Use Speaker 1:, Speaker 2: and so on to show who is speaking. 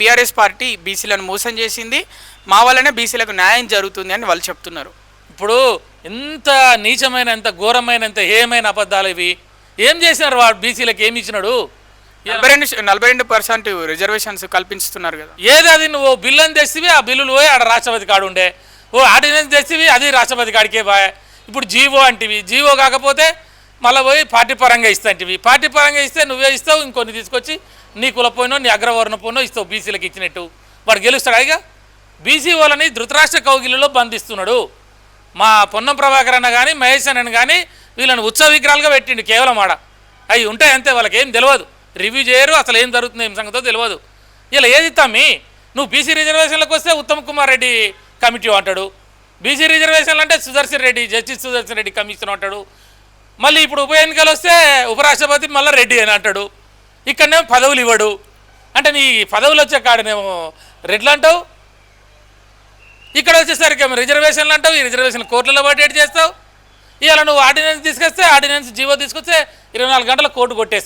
Speaker 1: BRS party బీసీలను మోసం చేసింది. మా వల్లనే బీసీలకు న్యాయం జరుగుతుంది అని వాళ్ళు చెప్తున్నారు.
Speaker 2: ఇప్పుడు ఎంత నీచమైన ఎంత ఘోరమైన ఎంత హేయమైన అబద్ధాలు ఇవి? ఏం చేసినారు వాడు బీసీలకు ఏమి ఇచ్చినాడు?
Speaker 1: నలభై రెండు నలభై రెండు పర్సెంట్ రిజర్వేషన్స్ కల్పిస్తున్నారు కదా.
Speaker 2: ఏది అది నువ్వు బిల్లుని తెచ్చివి ఆ బిల్లులు పోయి ఆడ రాష్ట్రపతి కాడు ఉండే. ఓ ఆర్డినెన్స్ తెచ్చివి అది రాష్ట్రపతి కాడికే బాయ్ ఇప్పుడు జీవో అంటివి. జీవో కాకపోతే మళ్ళీ పోయి పార్టీ పరంగా ఇస్తాంటివి పార్టీ పరంగా ఇస్తే నువ్వే ఇస్తావు ఇంకొన్ని తీసుకొచ్చి నీ కులపోయినో నీ అగ్రవర్ణ పోయినో ఇస్తావు బీసీలకు ఇచ్చినట్టు. వాడు గెలుస్తాడు ఇక? బీసీ వాళ్ళని ధృతరాష్ట్ర కౌగిలిలో బంధిస్తున్నాడు. మా పొన్నం ప్రభాకర్ అన్న కానీ మహేష్ అన్న కానీ వీళ్ళని ఉత్సవ విగ్రహాలుగా పెట్టిండు కేవలం ఆడ. అవి ఉంటాయి అంతే వాళ్ళకి ఏం తెలియదు రివ్యూ చేయరు అసలు ఏం జరుగుతుంది ఏం సంగతో తెలియదు ఇలా ఏది తమ్మి? నువ్వు బీసీ రిజర్వేషన్లకు వస్తే ఉత్తమ్ కుమార్ రెడ్డి కమిటీ అంటాడు. బీసీ రిజర్వేషన్లు అంటే సుదర్శన్ రెడ్డి జస్టిస్ సుదర్శన్ రెడ్డి కమిషన్ అంటాడు. మళ్ళీ ఇప్పుడు ఉప ఎన్నికలు వస్తే ఉపరాష్ట్రపతి మళ్ళీ రెడ్డి అని అంటాడు. ఇక్కడనేమో పదవులు ఇవ్వడు. అంటే నీ పదవులు వచ్చే కాడనేమో రెడ్లు అంటావు. ఇక్కడ వచ్చేసరికి ఏమో రిజర్వేషన్లు అంటావు. ఈ రిజర్వేషన్ కోర్టులలో పట్టి చేస్తావు. ఇవాళ నువ్వు ఆర్డినెన్స్ తీసుకొస్తే ఆర్డినెన్స్ జీవో తీసుకొస్తే ఇరవై నాలుగు గంటల కోర్టు కొట్టేస్తావు.